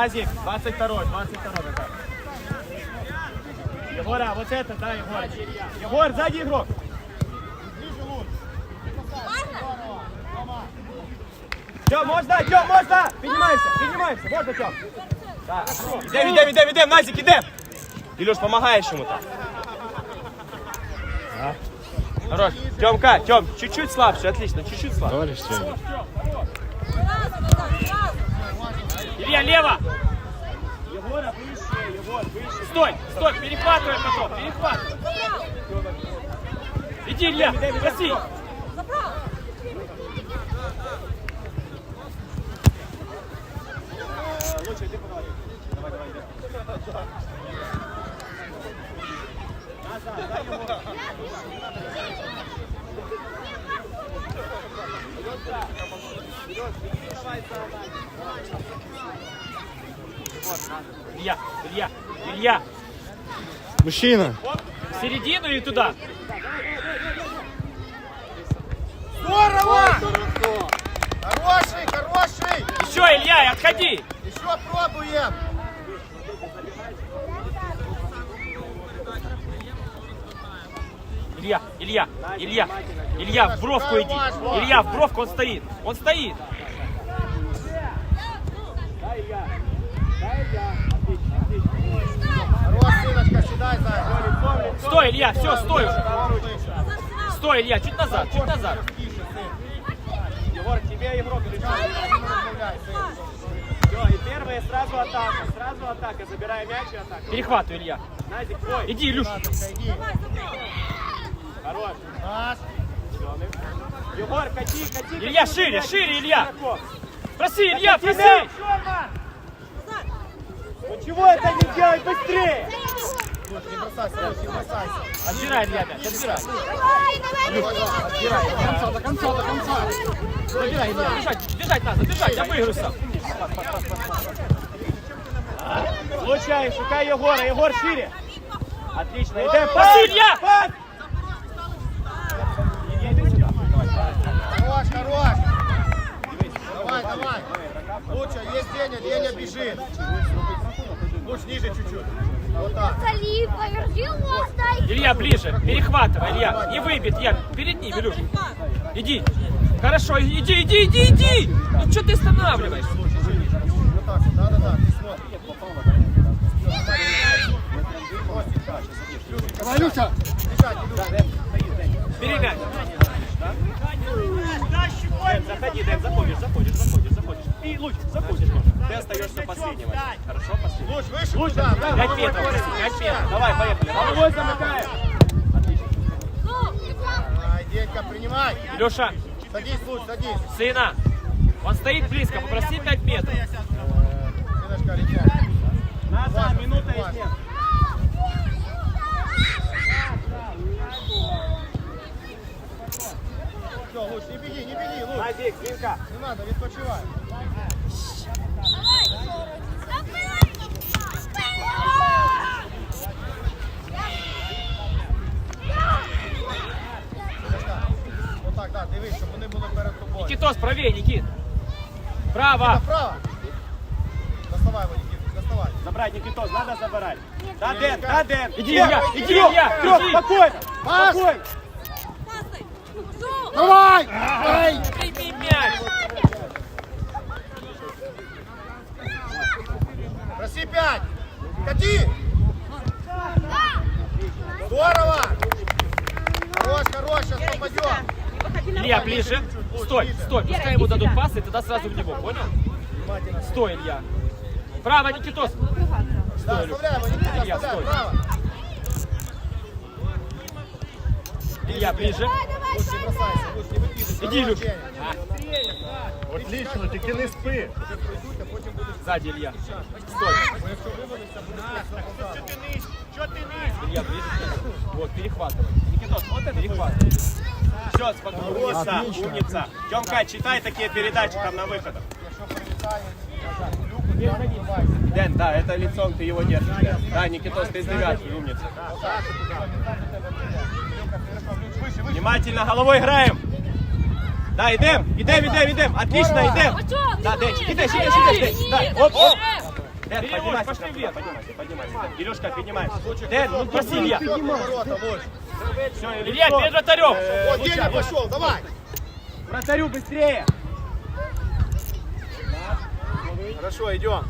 Назик, 22 22 какая. Егора, вот это, да, Егор. Егор, сзади игрок. Ниже, Луч. Тем, можно, Тем, можно! Піднімаємося, піднімаємося, можна, Тем. Так. Ідем, ідем, ідем, ідем, Назик, ідем. Ілюш, помогаєш йому там. Хорош. Тёмка, Тём, чуть-чуть слабше, отлично, чуть-чуть слабше. Товарищ тренер. Илья, лево! Егора, выше, Егор, выше. Стой, стой, перехватывай потом, перехватывай. Иди, Илья, проси. Лучше, иди помоги. Давай, давай, иди. Назад, дай ему. Давай, Илья, Илья, Илья, Мужчина. в середину и туда. Здорово. Хороший, хороший. Еще, Илья, и отходи. Еще пробуем. Илья, Илья, Илья, Илья, в бровку иди. Илья, в бровку, он стоит. Он стоит. Стой, Илья, все, стой уже. Стой, Илья, чуть назад, чуть назад. Егор, тебе игрок Все, и первая сразу атака, сразу атака. Забирай мяч и атака. Перехватывай, Илья. Назик, твой. Иди, Илюш. Иди. Хорош. Наш. Егор, кати, кати. Илья, шире, шире, Илья. Проси, Илья, проси. Ну чего это не делать быстрее? Луч, не бросайся, не бросайся. Отбирай, Илья, мяч, отбирай. До конца, до конца, до конца. Забирай, Илья. Бежать, бежать надо, бежать, я выиграю сам. Лучай, шукай Егора, Егор шире. Отлично, идем, пас, Илья! Пас! Хорош, хорош. Давай. Луча, есть Деня, Деня бежит. Луч ниже чуть-чуть. Вот так. Илья, ближе, перехватывай, Илья. Не выбит, я перед ним, Илюш. Иди. Хорошо, иди, иди, иди, иди. Ну что ты останавливаешься? Вот так, вот, да-да-да, ты смотри. Давай, Люся. Бежать, Илюша. Бери мяч. Дэн, заходи, Дэн, заходишь, заходишь, заходишь, заходишь. И луч, заходишь. Ты остаешься последним. Хорошо, последний. Луч, выше, Луч, да, 5 головой метров. 5 метров. Давай, поехали. Головой замыкаем. Ай, Денька, принимай. Илюша, Садись, Луч, садись. сына, он стоит близко, попроси 5 метров. Летят. Назад, минута и нет. Все, Луч, не беги, не беги, Луч. Назик, Винка. Не надо, відпочивай. Отак, так, дивись, щоб вони були перед тобою. Никитос, правее, Никит. Право. Направо. Доставай его, Никит, доставай. Забрать, Никитос, надо забирать. Да, Дэн, да, да, Дэн. Иди, Илья, иди, Илья, трёх, спокойно. Пас. Спокойно. Давай! Ай! Прими мяч. Проси пять! Кати! Здорово! Хорош, хорош, сейчас попадем! Илья, ближе. Стой, стой. Пускай ему дадут пас, и тогда сразу в него, понял? Стой, Илья. Право, Никитос. Его, Никита, Илья, стой. Илья, ближе. Луч, не бросайся, луч, не выкидывай. Иди, Илюш. Отлично, тільки не спи. Сзади, Илья. Стой. Якщо вивалиться, буде Илья, Илья, ближе к нему. Вот, перехватывай. Никитос, вот это перехватывай. Все, умница, умница. Тёмка, читай такие передачи там на выходах. Дэн, да, это лицом ты его держишь. Да, Никитос, ты с девятки, умница. Внимательно, головой играем. Да, идем, идем, идем, идем. Отлично, идем. Да, Дэнчик, иди, иди, иди, иди. Да, оп, оп. Дэн, поднимайся, пошли вверх. Поднимайся, поднимайся. Илюшка, поднимайся. Дэн, ну проси, Илья. Все, Илья, перед вратарем. Вот, Деня пошел, давай. Вратарю быстрее. Хорошо, идем.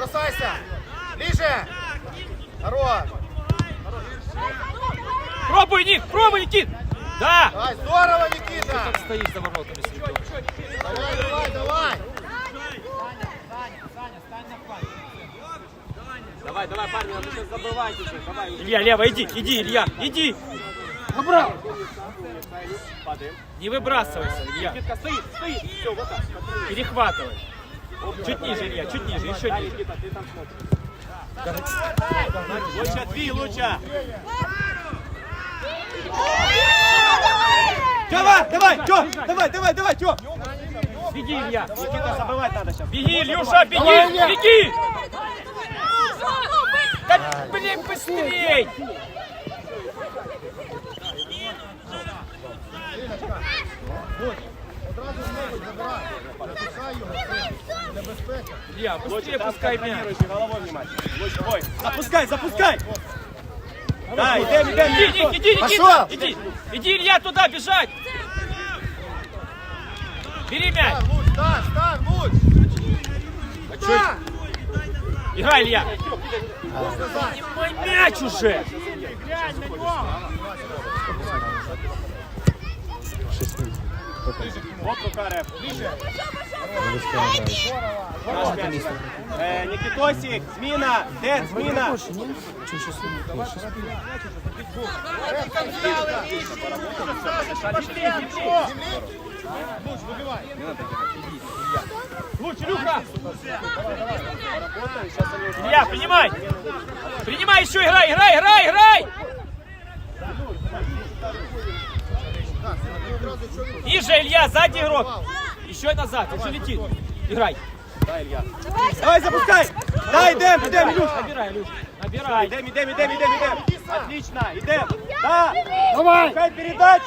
Бросайся! Ближе! Хорош! Пробуй, Ник, пробуй, Никит. Да. Давай, здорово, Никита! Стоишь за воротами. Давай, давай, давай! Давай, давай, парни, надо сейчас забывать уже. Давай. Илья, лево, иди, иди, Илья, иди. Набрал. Не выбрасывайся, Илья. Никитка стоит, стоит. Все, вот так. Перехватывай. Чуть ниже, Илья, чуть ниже, еще ниже. Луча, три, луча. Давай, давай, Тём, давай, давай, давай, Тём. Беги, Илья. Никита, забывать надо сейчас. Беги, Ильюша, беги, беги. Да, блин, быстрей! Одразу знову забирай. Запускай його, Илья, быстрее пускай мяч. Головой внимательно. Ой, запускай, запускай! Да, идем, идем, иди, иди, иди, Никита, иди, иди, Илья, туда бежать! Бери мяч, Стань, стань, стань, Луч! Стань! играй, Илья. Мой мяч уже! Вот рука рэп. Наш Э, Никитосик, зміна, Дед, зміна. Луч, выбивай. Луч, Илюха! Илья, принимай! Принимай еще, играй, играй, играй, играй! Ниже, Илья, задний игрок. Еще назад, он же летит. Играй. Да, Илья. Давай, запускай! Да, идем, идем, Илюш. Набирай, Илюш. Набирай. Идем, идем, идем, идем, идем. Отлично, идем. Да. Давай. Пять передач.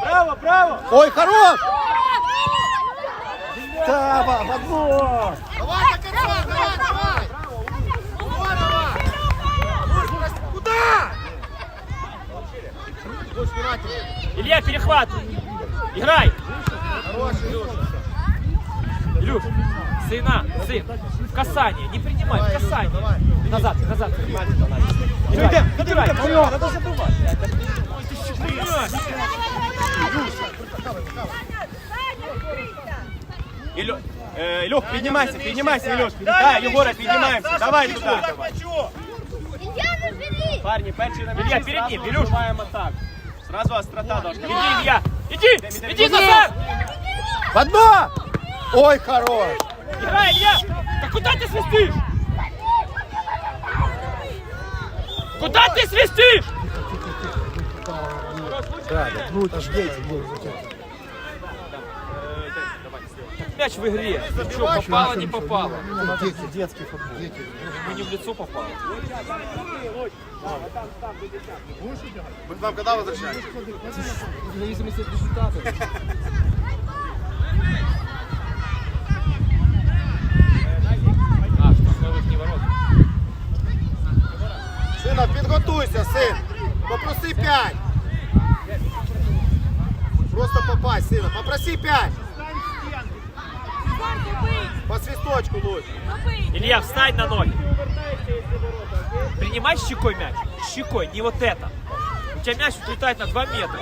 Браво, браво. Ой, хорош! Да, в одну! Давай до конца, давай, давай! Луч, брось- куда? Илья, перехват. Играй. Хороший, Илюша. Илюш, сына, сын, в касание, не принимай, в касание. Назад, назад. Играй, играй, надо забывать. Ой, ты щекуешь. Илю, э, Илюх, поднимайся, поднимайся, Илюш. Да, Егора, поднимаемся. Давай туда. Забери! Парни, перший на Илья, перед ним, Илюш. Сразу острота должна. Иди, Илья, иди, иди назад. В одну! Ой, хорош! Играй, Илья. Да куда ты свистишь? Куда ты свистишь? Да, да, ну это ж дети, Мяч в игре. Ну что, попало, не попало? дети, детский футбол. Мы не в лицо попало. Мы к вам когда возвращаемся? В зависимости от результата. А, штрафной не ворот. Підготуйся, син. Попроси п'ять. Просто попасть, сина. Попроси п'ять. По свисточку луч. Илья, встань на ноги. Принимай щекой мяч. Щекой, не вот это. У тебя мяч улетает на 2 метра.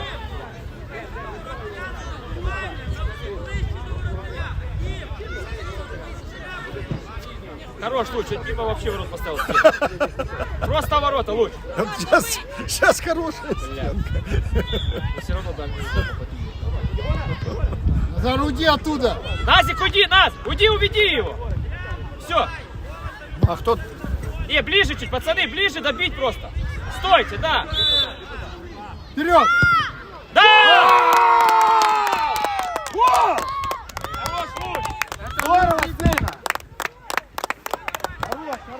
Хорош, Луч, это мимо вообще ворот поставил. Просто ворота, Луч. Сейчас, сейчас хорошая стенка. Все равно дальний. Заруди оттуда. Назик, уйди, Наз! Уйди, уведи его! Все. А кто? И ближе чуть, пацаны, ближе добить просто. Стойте, да. Вперед!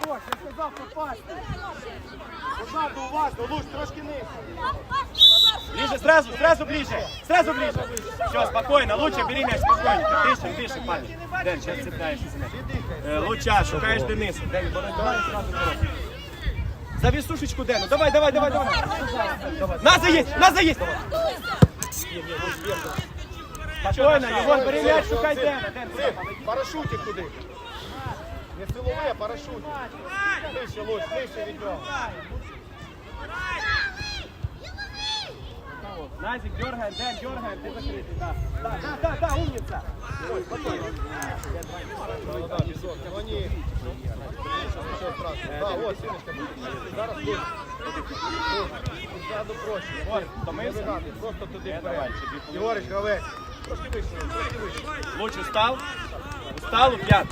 Хорош, я сказав попасть. Позаду уважно, луч, трошки нижче. Ближе, сразу, сразу ближе. Сразу ближе. Все, спокойно. Лучше бери мяч спокойно. Тише, тише, парень. Дэн, сейчас цепляешься. Е, Луча, шукаєш Дениса. Ден, боротьба і сразу боротьба. За вісушечку Дену. Давай, давай, давай, давай. Наза есть, Наза есть. Спокойно, Егор, бери мяч, шукай Син, парашутик туди. Не силовий, а парашутик. Нижче, луч, нижче ведемо. Назик, дергаем, Дэн, дергаем, ты закрытый, да. Да, да, да, да, умница. Ой, спокойно. Ну да, бізон, гони. Нічого страшного. Да, от, синочка. Зараз луч. Ззаду проще. Ой, Не втомився? вигадуй, просто туди вперед. Ігорич, гравець. Трошки вище, трошки вище. Луч устал? Устал, Упьян?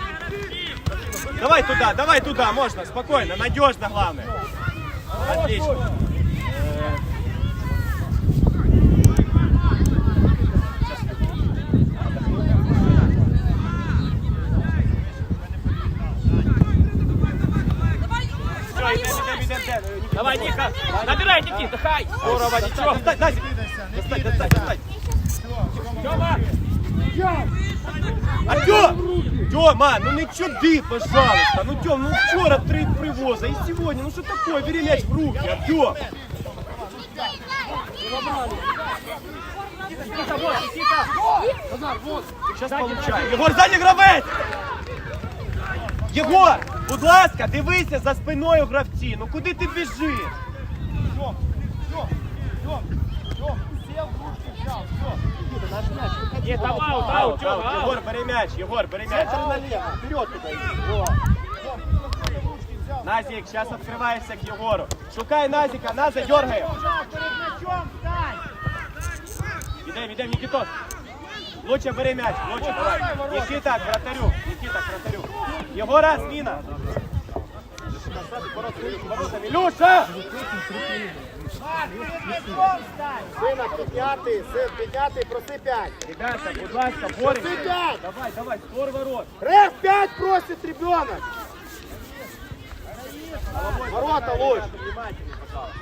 Давай туда, давай туда, можно, спокойно, надежно главное. Отлично. Давай, Ника, набирай, Никита, хай. Здорово, ничего. Достань, Назик. Достань, достань, достань. Тёма! Артем! Тёма, ну не чуди, пожалуйста. Ну, Тём, ну вчора три привоза, и сегодня, ну что такое? Бери мяч в руки, Артем. Сейчас получай. Єгор, ззаді гравець! Єгор, будь ласка, дивися за спиною гравці. Ну куди ти біжиш? Тьом, Тьом, Тьом, Тьом, сел, ручки взял, все. Ні, там аут, аут, Тьома, аут. Єгор, бери м'яч, Єгор, бери м'яч. налево, вперед туда иди. Во. Тьом, ручки взял. Назик, зараз відкриваєшся к Єгору. Шукай Назика, Наза, дергає. перед мячом стань. Ідем, ідем, Нікітос. Лучше бери м'яч, лучше, давай. Нікіта, к вратарю, Нікіта, к вратарю. Єгора, зміна. Воротами. Люша! Сина, підняти, син, підняти, проси п'ять. Ребята, будь ласка, боремося. Проси п'ять. Давай, давай, створ ворот. Реф пять просит ребенок. Ворота луч. Внимательнее, пожалуйста.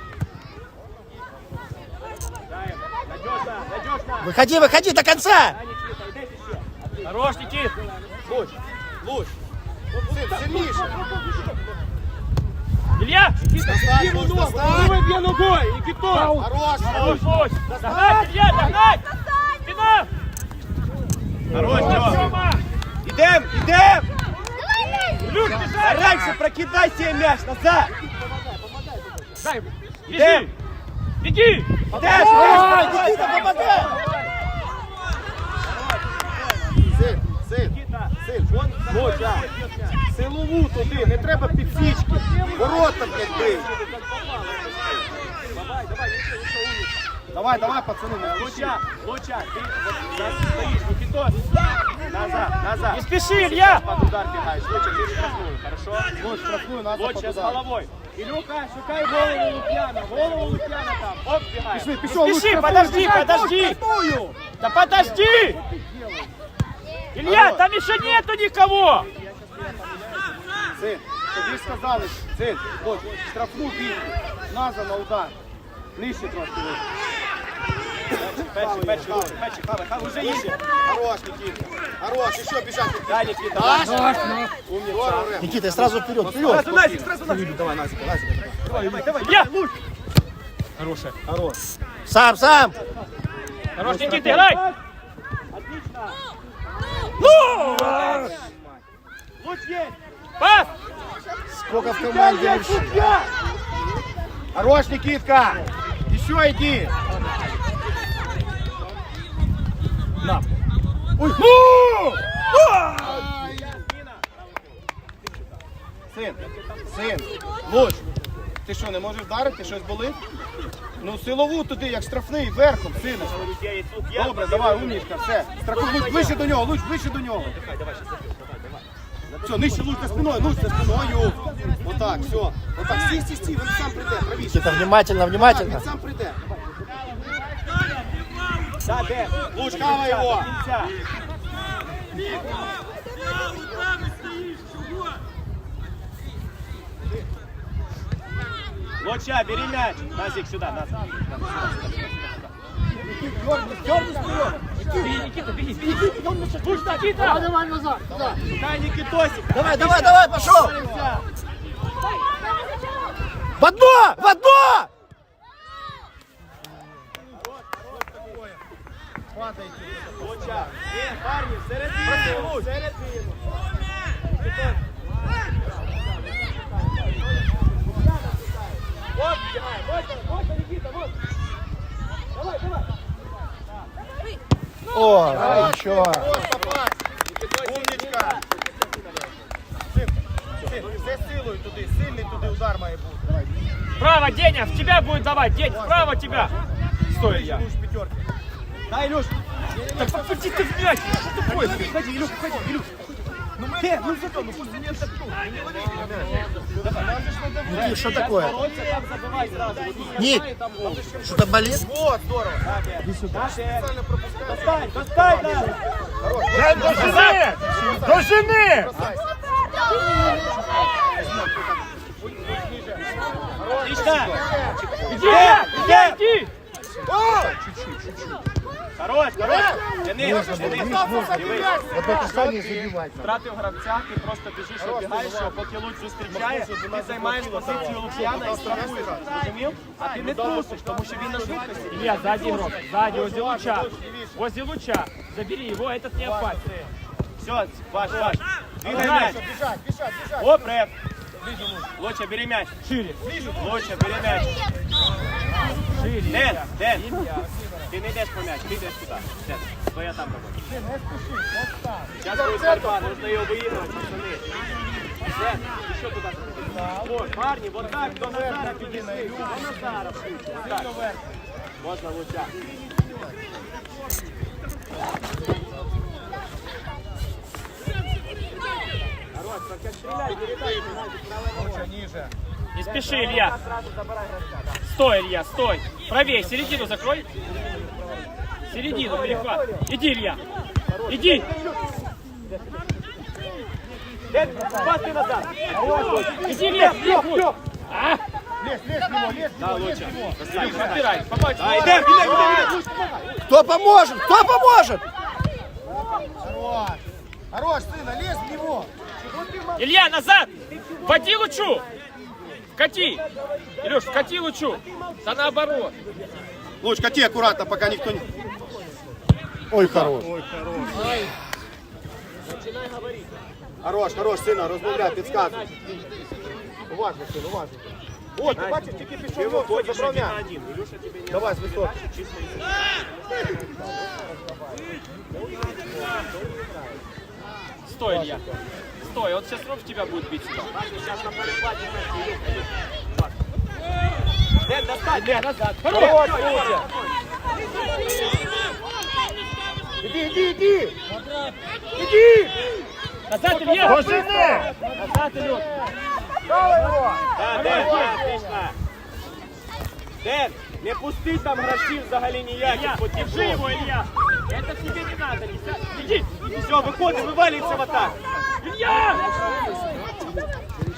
Дай, Надежно, надежно. Выходи, выходи до конца! Хорош, Никит. Луч, луч. Сын, сильнейший. Илья! Никита, ему Луч, ногу. достань. Выбей ногой, Никитос. Хорош, Хорош. Луч. Догнать, Илья, догнать. Спина. Хорош, Тёма. Идем, идем. Люк, бежай. Раньше прокидай себе мяч назад. Дай, бежи. Беги. Идем. Никита, помогай! Син, син. Луч, а. Силову туди, не треба підсічки. Ворота, блядь, бий. Давай, давай, пацаны, не. Луча, Луча, ты вот сейчас стоишь, Никитос. Назад, назад. Не спеши, Илья. Под удар бегаешь. Луча, ты штрафную, хорошо? Луч, штрафную, надо Вот под удар. головой. Илюха, шукай голову Лукьяна, голову Лукьяна там. Оп, бегай. Пішли, Не пішов, Луч, спеши, штрафную, подожди, бежать, подожди. Луч, штрафную. Да подожди. Илья, Народ. там еще нету никого. Син, тобі сказали, син, Луч, штрафну бій. Наза на удар. Нижче трошки. Перший, перший, перший, перший, хавай, хавай, уже едет. Хорош, Никита. Хорош, еще бежать. Да, Никита. Даш? да. Умница. Никита, сразу вперед, вперед! Сразу Назик, сразу Назик. Давай, Назик, Назик. Давай, давай, давай. Луч. Хорошая. Хорош. Сам, сам! Хорош, Никита, играй. Отлично. Ну! Луч есть. Пас. Сколько в команде вообще? Хорош, Никитка. Еще иди. На. Ой. Ну! Сын, сын, луч. Ты что, не можеш вдарити, щось болить? Ну, силову туди, як штрафний, верхом, сильно. Добре, давай, умнічка, все. Страхуй, луч ближче до нього, луч ближче до нього. Все, нижче луч за спиною, луч за спиною. Отак, все. Отак, стій, стій, стій, він сам прийде, правіше. Никита, внимательно, внимательно. Він сам прийде. Да, Дэн. Луч, хава його. Кінця. Луча, бери мяч. Назик, сюда, назад. Беги, Никита, беги, беги. Пусть, Никита! Давай назад, туди. Дай, Никитосик. Давай, давай, давай, пошел! В одно! В одно! Луча. Ні, парні, всередину, всередину. Вот, бегай, вот, вот, Никита, вот. Давай, давай. О, еще. Умнічка. Син, син, все силою туди, сильний туди удар має бути. Право, Деня, в тебя будет давать. День, вправо тебя. Стой, я. Да, Илюш. Так попади ты в мяч. Что такое? Ходи, Илюш, ходи, Илюш. Ну, э, ну зато, ну пусть не запнул. Никит, что такое? Ник, что-то болит? Вот, здорово. Специально Достань, достань, да. Дожини! Дожини! Отлично. Иди, иди, иди. Хорош, хорош. Денис, Денис, дивись. Это касание забивать. Втратив гравця, ти просто біжиш, обігаєш, його, поки луч зустрічає, ти займаєш позицію Лук'яна і страхуєш. Розумів? А ти не трусиш, тому що він на швидкості. Илья, сзади игрок, сзади, возле луча. Возле луча. Забери его, этот не опасен. Все, Паш, Паш. Двигай мяч. Бежать, бежать, бежать. Оп, рэп. Луча, бери мяч. Шире. Луча, бери мяч. Шире. Ден, Ден. Ти не йдеш по мяч, ти йдеш туди. Ден, твоя там робота. Сейчас будет борьба, нужно ее выигрывать, пацаны. Ден, еще туда. Вот, парни, вот так, до Назара підійшли, до Назара. Вот так. Можна луча. Хорош, только стреляй, передай, Лучше, ниже. Не спеши, Илья. Стой, Илья, стой. Правее, середину закрой. Середину, перехват. Иди, Илья. Иди. Пасы назад. Иди, Илья, вверх. А? Лезь, лезь в него, лезь в него, лезь в него. Илюх, отбирай. Да. Кто поможет? Кто поможет? Хорош. Хорош, сына, лезь в него. Илья, назад. Води лучу. Кати. Илюш, кати лучу. Да наоборот. Луч, кати аккуратно, пока никто не... Ой, хорош. Хорош, хорош, сина, розмовляй, підказуй. Уважно, син, уважно. От, ти бачиш, тільки Ты пішов, выходишь все, забрав один на м'яч. один. Илюша тебе не Давай, з високи. чисто Стой, Илья. Стой, он сейчас в тебя будет бить сюда. Сейчас на перехвате. Дэн, достань, Дэн, назад. Хорош, Іди, іди, іди. Назад, Илья. Назад, Илюш. Да, Дэн, отлично. Дэн, не пусти там гравців взагалі ніяких Илья, по держи его, Илья. Это тебе не надо. не ся- Иди. Все, виходи, вивалюйся в атаку. Илья!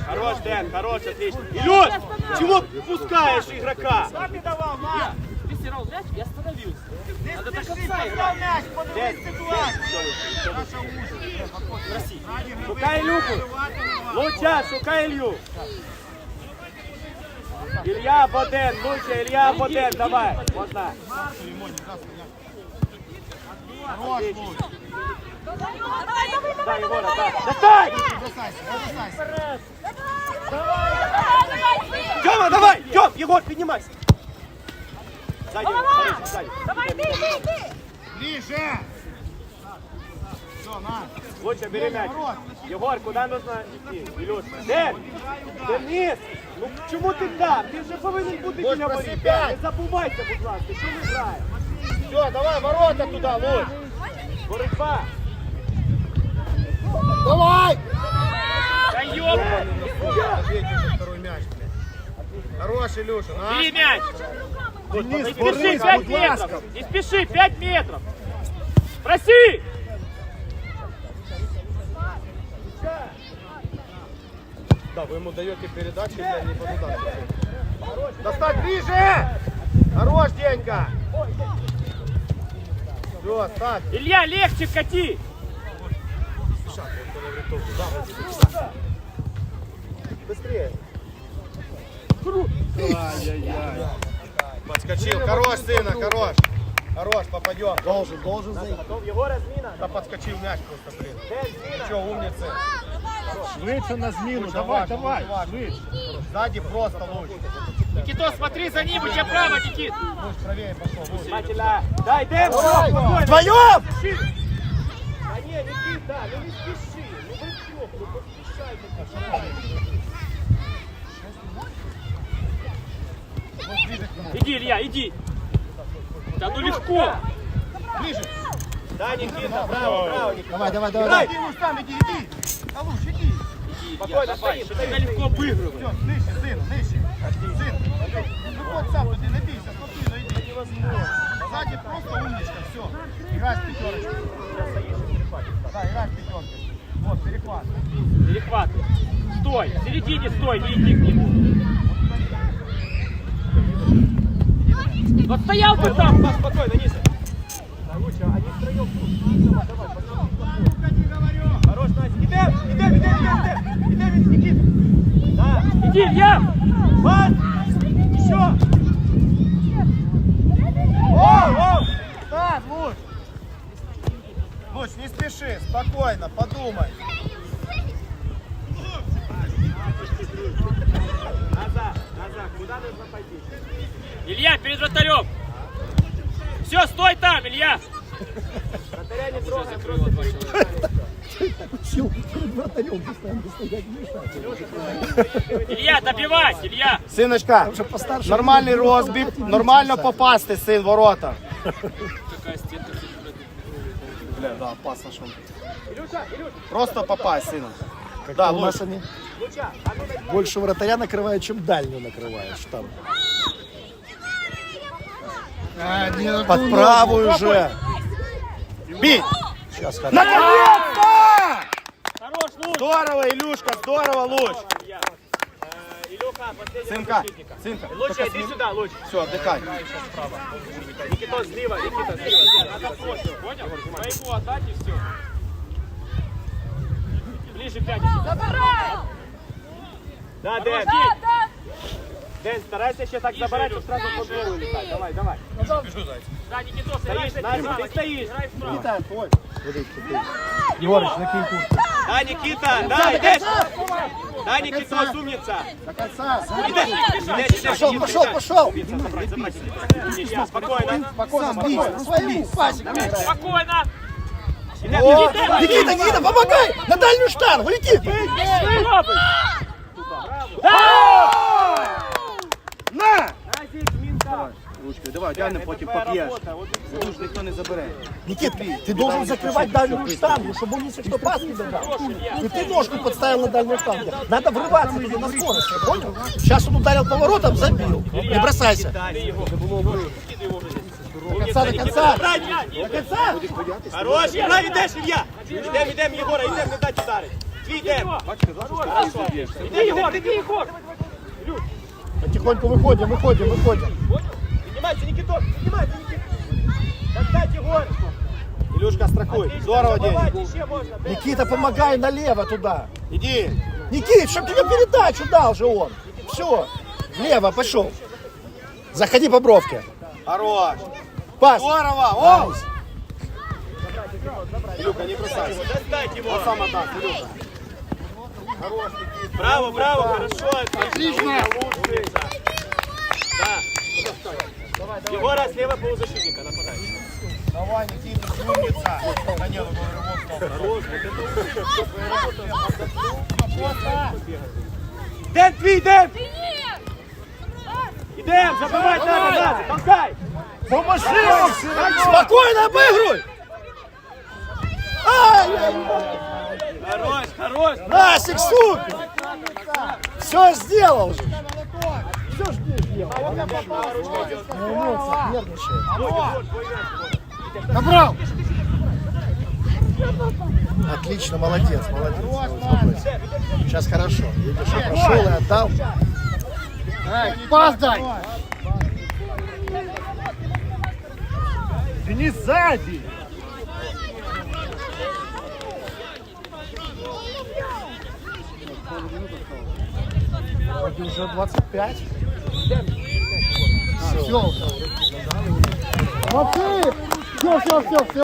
Хорош, Дэн, хорош, отлично. Илюш, чего пускаешь игрока? Ты стирал мяч и остановился. Надо до конца играть. Дэн, Дэн, Шукай Ілюху. Луча, шукай Ілью. Илья або Ден, Луча, Илья або Ден, давай. Можна. Хорош, Луч. Дай, Егора, дай. Достань! Тёма, давай! Тём, Егор, поднимайся. Сзади, смотри, сзади. Ближе. Все, на. Луча, бери мяч. Ворот. Егор, куда нужно идти? Илюш. Дэн! Денис! Ну чому ти там? Ти вже повинен бути Будь біля воріт. просипять. Не забувайся, будь ласка, що ми граємо. Все, давай, ворота туда, Луч. Боротьба. Давай! Да ёп! Ответьте за второй мяч, блядь. Хорош, Илюша, на. Бери мяч! Денис, Не спеши, Борис, 5 будь ласка. метров! Не спеши, 5 метров! Проси! Да, вы ему даете передачи, я не буду Достать ближе! Хорош, Денька! Все, ставь. Илья, легче кати! Быстрее. Подскочил. Хорош, сына, хорош. Хорош, попадем. Должен, должен зайти. Його розміна. Да подскочил мяч просто, блин. Че, умницы. Швидше на зміну, давай, давай, швидше. Сзади просто луч. Никитос, смотри за ним, у тебя право, Никит! Луч правее пошел. Луч. Матіля. Дай, йдемо, спокійно. Вдвоєм! А ні, Нікіта, ну не спіши. Ну ви ну поспішайте. Иди, Илья, иди! Да ну легко! Да, Нікіта, браво, браво, Нікіта. Давай, давай, давай. Иди, луч, там иди, иди. А луч, иди. Спокойно, давай, что тогда легко обыгрывать. Все, нижче, сын, нижче. Сын. Ну вот сам туди, не бійся, спокійно йди. Сзади просто умничка, все. Играй с пятерочкой. Да, играй с пятеркой. Вот, перехват. Перехват. Стой, в середине стой, не иди к нему. Вот стоял ты там! Пас, спокойно, Ніса. Да, лучше, они втроем тут. Давай, давай, пошел. Хорош, Настя. Ідем, ідем, ідем, ідем, ідем. Ідем, Нікіт. Да. Иди, Илья! Пас. Еще. О, о! Так, Луч. Луч, не спеши, спокойно, подумай. Илья, перед вратарем! Все, стой там, Илья! Вратаря не трогай, просто перебегай. Сил перед вратарем постоянно стоять мешать. Илья, добивай, Илья! Синочка, нормальний розбіг, нормально попасти, син, в ворота. Бля, да, опасно, Илюша. Просто попасть, сына. Да, Да, луч. больше вратаря накрывают, чем дальнюю накрываешь там. Под правую же. Бей! Сейчас хорошо. Наконец-то! Хорош, луч! Здорово, Илюшка, здорово, Луч. Илья. Илюха, последний Сынка, сынка, Лучше иди сюда, Луч. все, отдыхай. Никитос, слева, Никита, слева. Надо проще, понял? Своего отдать и все. Ближе 5 Да, Дэн. Дэн, старайся еще так забирать, чтобы сразу в футбол улетать. Давай, давай. Да, Никитос, играй Стоишь, Настя, ты стоишь. играй справа. Егорыч, накинь куртку. Да, Никита, да, идешь. Да, Никитос, умница. До конца. Пошел, пошел, пошел. Спокойно. спокойно, спокойно. своему. Спокойно! Никита, Никита, помогай! На дальнюю штангу, лети! Пробуй! На! А здесь минта. Ручкой, давай, реально потім Твоя поп'єш. работа. Вот и Душ ніхто не забере. Никит, ты должен закрывать дальнюю штангу, чтобы он, если что, пас не забрал. И ты ножку подставил на дальнюю штангу. Надо врываться тебе на скорости, понял? Сейчас он ударил поворотом, забил. Не бросайся. До конца, до конца. До конца. Хорош, играй, идешь, Илья. Идем, идем, Егора, идем, не дать ударить. Твій идем. Хорошо. Иди, Егор, иди, Егор. Потихоньку выходим, выходим, выходим. Поднимайся, Никитос, поднимайся, Никита. Достать, Егор. Илюшка, страхуй. Здорово, Забывать день. Никита, помогай налево туда. Иди. Никит, чтоб тебе передачу дал же он. Все, влево пошел. Заходи по бровке. Хорош. Пас. Здорово. О! Илюха, не бросайся. Достать его. Он сам отдаст, Илюха. Браво, браво, хорошо. Отлично. Умница. Да. Егора слева полузащитника, нападай. Давай, Никита, умница. Да нет, он рывок стал. Дэн, твій, Дэн. Ідем, забивай надо, надо, толкай! Поможи! Спокойно обыгрывай! Ай! Хорош! Насик, супер! Все сделал уже. Все ж не сделал. Нервничает. Набрал! Отлично, молодец, молодец. Сейчас хорошо. Видишь, я прошел и отдал. Пас дай! Денис сзади! Вроде уже 25. Все! Молодцы! Все, все, все, все!